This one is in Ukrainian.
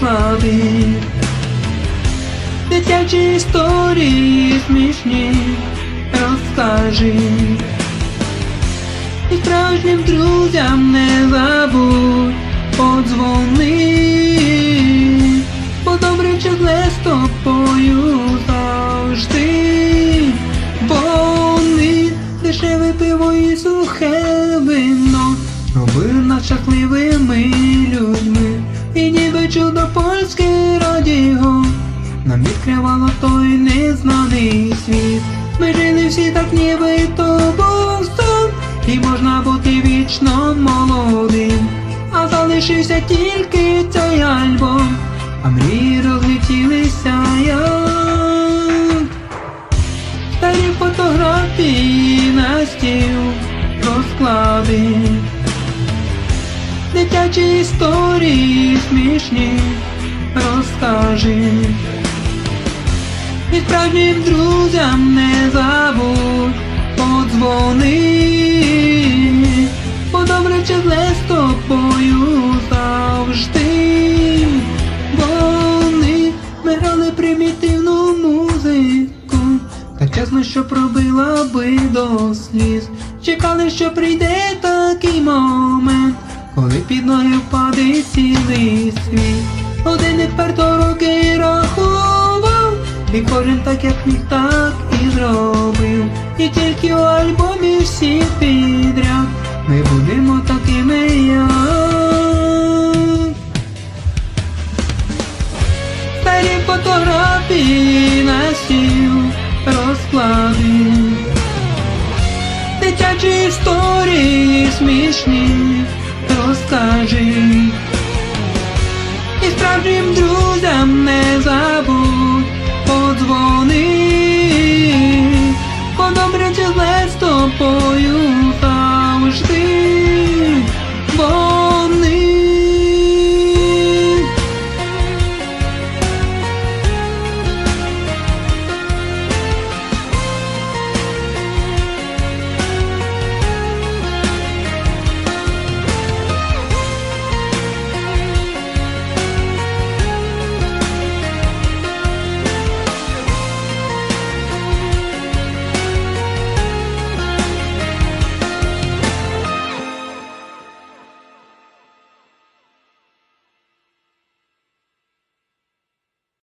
розклади. Дитячі історії смішні розкажи. І справжнім друзям не забудь подзвони, бо добре чи з тобою завжди, бо вони дешеве пиво і сухе вино робили нас щасливими людьми, чудо польське радіо нам відкривало той незнаний світ. Ми жили всі так ніби то був сон, і можна бути вічно молодим. А залишився тільки цей альбом, а мрії розлетілися як старі фотографії на стіл розклади. Дитячі історії смішні розкажи. І справжнім друзям не забудь подзвони, бо добре чи зле з тобою завжди, вони ми грали примітивну музику, так чесно, що пробила би до сліз. Чекали, що прийде такий коли під ноги впаде цілий світ. Один вперто роки рахував, і кожен так як міг, так і зробив. І тільки у альбомі всі підряд ми будемо такими як. Старі фотографії на стіл розклади. Дитячі історії смішні покажи, і справжнім друзям не забудь подзвони, бо добре чи зле з тобою.